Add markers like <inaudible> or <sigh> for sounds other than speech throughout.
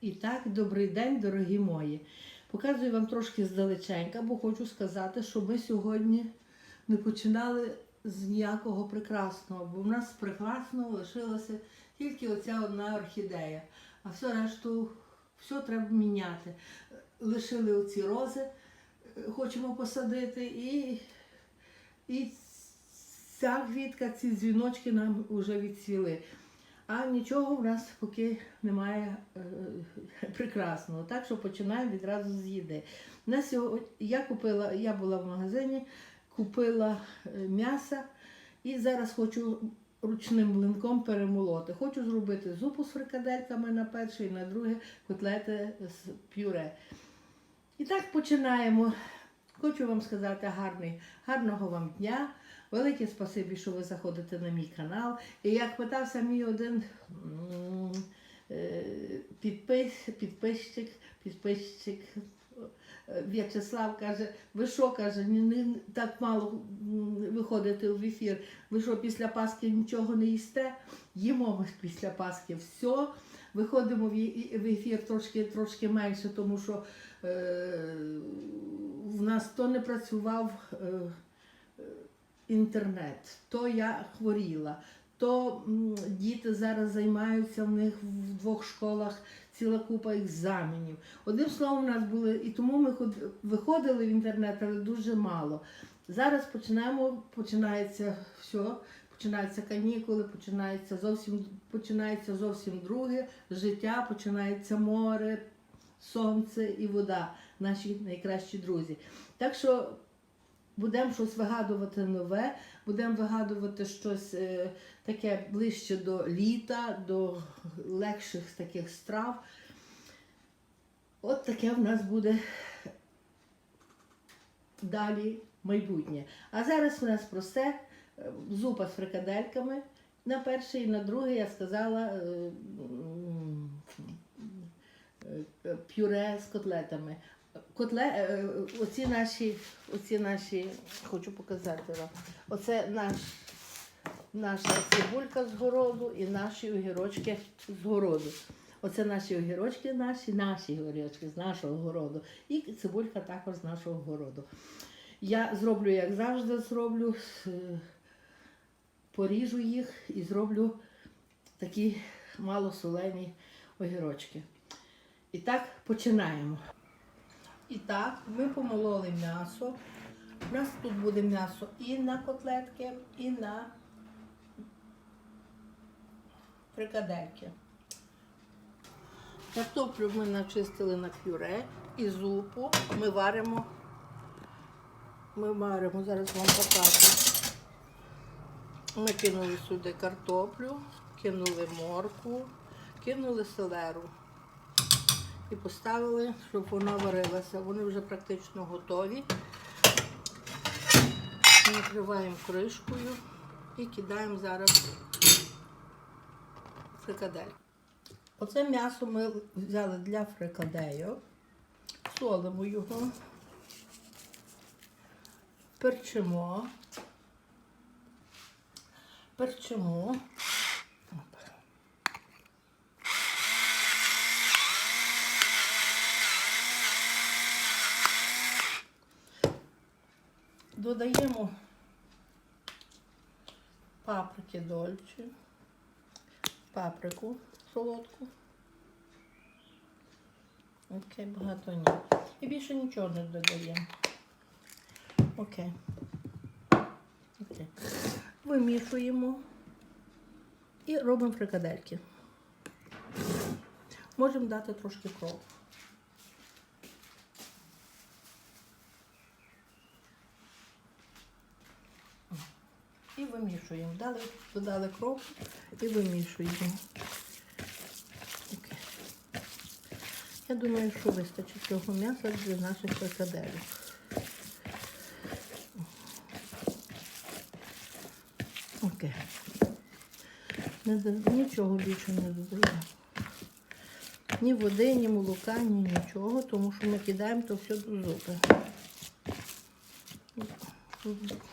І так, добрий день, дорогі мої. Показую вам трошки здалеченька, бо хочу сказати, що ми сьогодні не починали з ніякого прекрасного, бо в нас прекрасного лишилася тільки оця одна орхідея, а все решту, все треба міняти. Лишили оці рози, е, хочемо посадити, і, і ця квітка, ці дзвіночки нам вже відцвіли. А нічого в нас поки немає е, <laughs> прекрасного. Так що починаємо відразу з їди. На сьогодні я купила, я була в магазині, купила е, м'яса і зараз хочу ручним млинком перемолоти. Хочу зробити зупу з фрикадельками на перше і на друге котлети з пюре. І так починаємо. Хочу вам сказати гарний, гарного вам дня. Велике спасибі, що ви заходите на мій канал. І як питався мій один е, підпис, підписчик, підписчик е, В'ячеслав каже, ви що каже, не, так мало виходите в ефір. Ви що після Пасхи нічого не їсте? Їмо ми після Пасхи все. Виходимо в ефір трошки, трошки менше, тому що е, в нас то не працював. Е, інтернет, то я хворіла, то діти зараз займаються в них в двох школах ціла купа екзаменів. Одним словом, у нас були, і тому ми ход- виходили в інтернет, але дуже мало. Зараз починаємо, починається все, починаються канікули, починається зовсім, починається зовсім друге життя, починається море, сонце і вода, наші найкращі друзі. Так що будемо щось вигадувати нове, будемо вигадувати щось е, таке ближче до літа, до легших таких страв. От таке в нас буде далі майбутнє. А зараз у нас просте е, зупа з фрикадельками. На перше і на друге я сказала е, пюре з котлетами. Котле, е, оці наші, оці наші, хочу показати вам. Оце наш, наша цибулька з городу і наші огірочки з городу. Оце наші огірочки, наші, наші огірочки з нашого городу. І цибулька також з нашого городу. Я зроблю, як завжди, зроблю, поріжу їх і зроблю такі малосолені огірочки. І так починаємо. І так, ми помололи м'ясо. У нас тут буде м'ясо і на котлетки, і на фрикадельки. Картоплю ми начистили на пюре і зупу ми варимо. Ми варимо, зараз вам покажу. Ми кинули сюди картоплю, кинули моркву, кинули селеру і поставили, щоб вона варилася. Вони вже практично готові. Накриваємо кришкою і кидаємо зараз фрикадель. Оце м'ясо ми взяли для фрикадею, солимо його, перчимо, перчимо. Додаємо паприки дольче, паприку солодку. Окей, багато ні. І більше нічого не додаємо. Окей. Окей. Вимішуємо і робимо фрикадельки. Можемо дати трошки кров. І вимішуємо. Дали, додали кров і вимішуємо. Я думаю, що вистачить цього м'яса для наших фрикаделів. Окей. Не, нічого більше не додаємо. Ні води, ні молока, ні нічого, тому що ми кидаємо то все до зупи.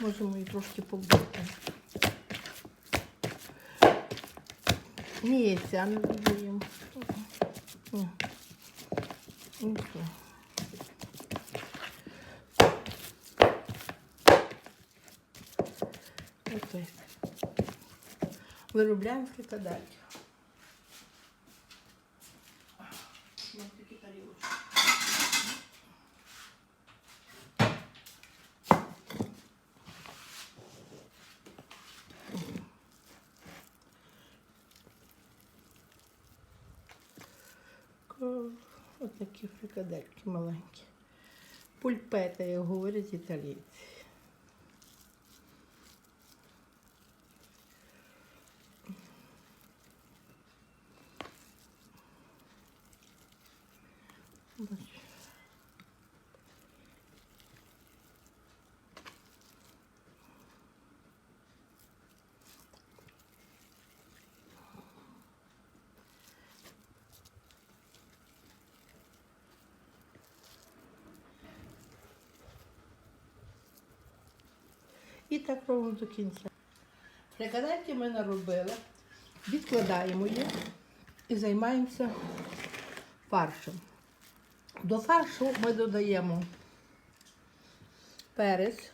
Можемо її трошки побити. Ні, яйця не додаємо. Ні. Окей. Окей. Виробляємо такі Ось такі фрикадельки маленькі. Пульпета, як говорять італійці. І так робимо до кінця. Фрикадельки ми наробили, відкладаємо їх і займаємося фаршем. До фаршу ми додаємо перець.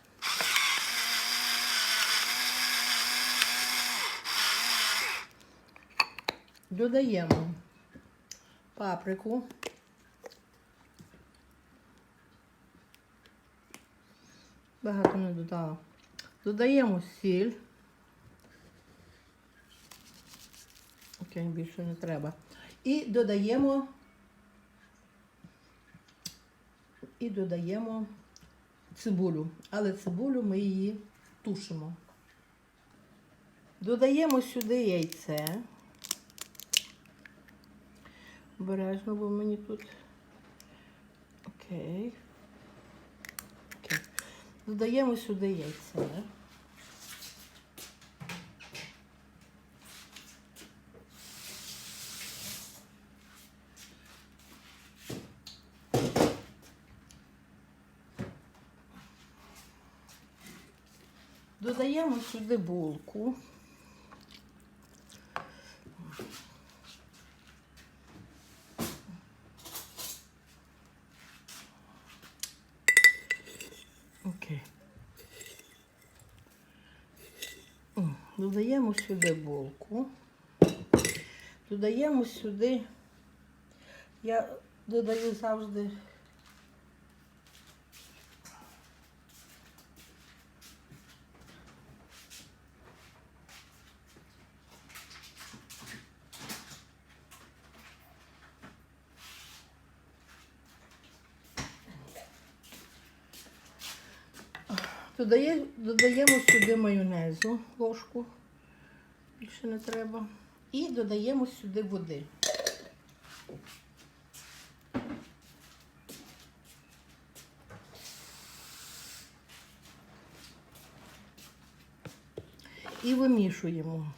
Додаємо паприку. Багато не додала. Додаємо сіль. Окей, більше не треба. І додаємо і додаємо цибулю. Але цибулю ми її тушимо. Додаємо сюди яйце. Обережно, бо мені тут. Окей. Додаємо сюди яйце. Додаємо сюди булку. Окей. М, Додаємо сюди булку. Додаємо сюди, я додаю завжди додаємо сюди майонезу, ложку, більше не треба. І додаємо сюди води. І вимішуємо.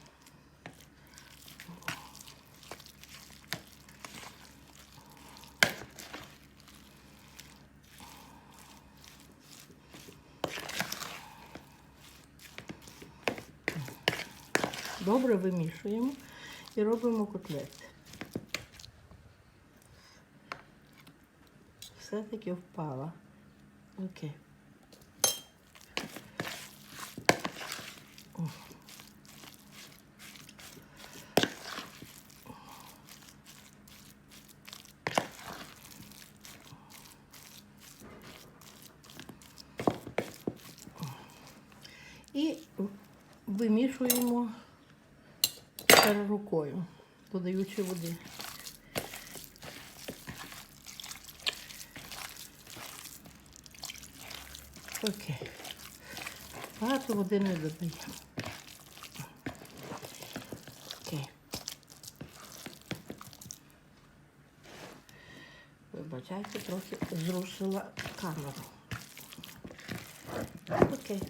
Добре вимішуємо і робимо котлети. Все-таки впала. Окей. І вимішуємо тепер рукою, додаючи води. Окей. Багато води не додаємо. Окей. Вибачайте, трохи зрушила камеру. Окей.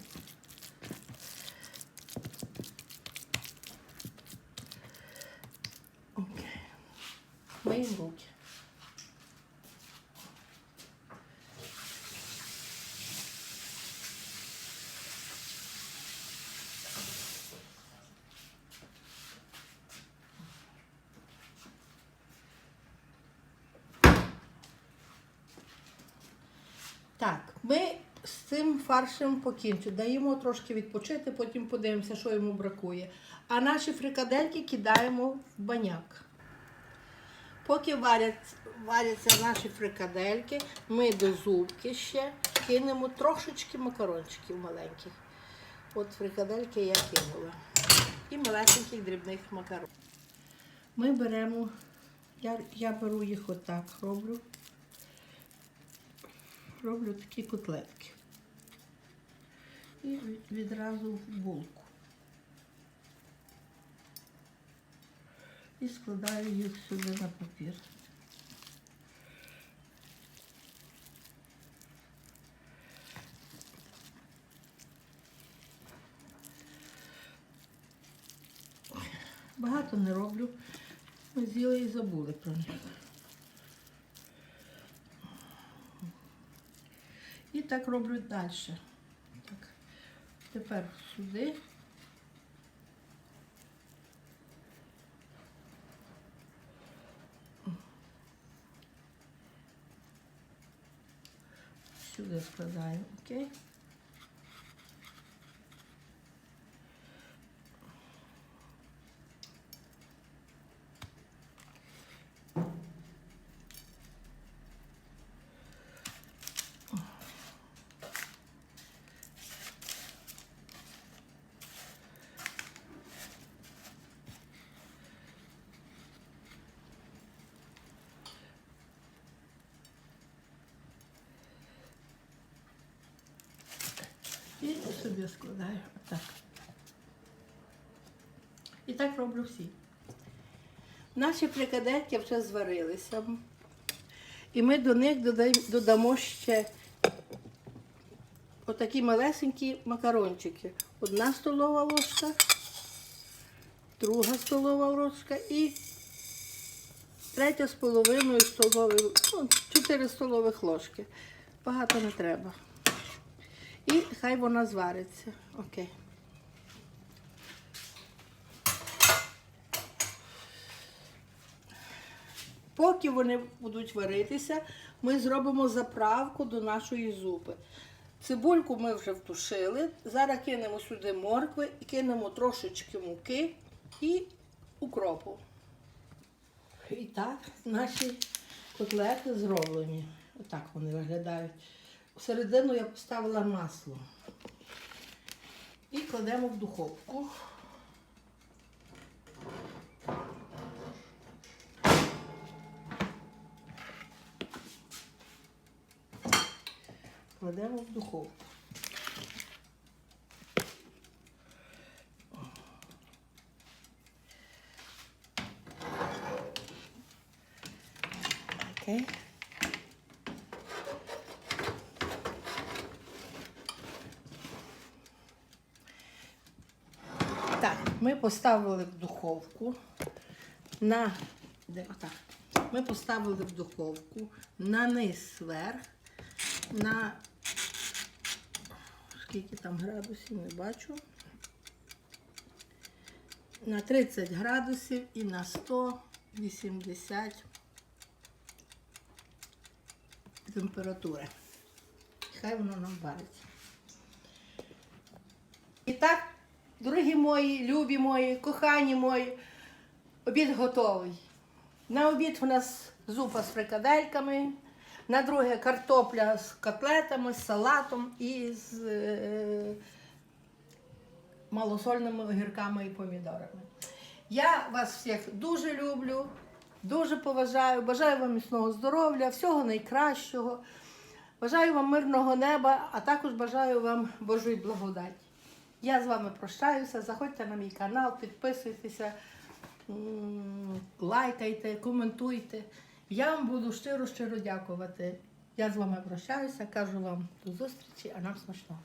Ми з цим фаршем покінчимо. Даємо трошки відпочити, потім подивимося, що йому бракує. А наші фрикадельки кидаємо в баняк. Поки варять, варяться наші фрикадельки, ми до зубки ще кинемо трошечки макарончиків маленьких. От фрикадельки я кинула. І малесеньких дрібних макарон. Ми беремо, я, я беру їх отак, роблю. Роблю такі котлетки. І відразу в булку. І складаю їх сюди на папір. Багато не роблю. Ми з'їли і забули про них. Так роблю далі. Так. Тепер сюди. Сюди складаю, окей? І собі складаю отак. І так роблю всі. Наші фрикадельки вже зварилися. І ми до них додамо ще отакі малесенькі макарончики. Одна столова ложка, друга столова ложка і третя з половиною столової, ну, 4 столових ложки. Багато не треба. І хай вона звариться. Окей. Поки вони будуть варитися, ми зробимо заправку до нашої зупи. Цибульку ми вже втушили. Зараз кинемо сюди моркви і кинемо трошечки муки і укропу. І так, наші котлети зроблені. Отак вони виглядають. Всередину я поставила масло. І кладемо в духовку. Кладемо в духовку. Так, ми поставили в духовку на де, отак. Ми поставили в духовку на низ вверх, на скільки там градусів, не бачу. На 30 градусів і на 180 температури. Хай воно нам вариться. І так, дорогі мої, любі мої, кохані мої, обід готовий. На обід у нас зупа з фрикадельками, на друге картопля з котлетами, з салатом і з е, малосольними огірками і помідорами. Я вас всіх дуже люблю, дуже поважаю, бажаю вам міцного здоров'я, всього найкращого. Бажаю вам мирного неба, а також бажаю вам Божої благодаті. Я з вами прощаюся. Заходьте на мій канал, підписуйтеся, лайкайте, коментуйте. Я вам буду щиро-щиро дякувати. Я з вами прощаюся, кажу вам до зустрічі, а нам смачного.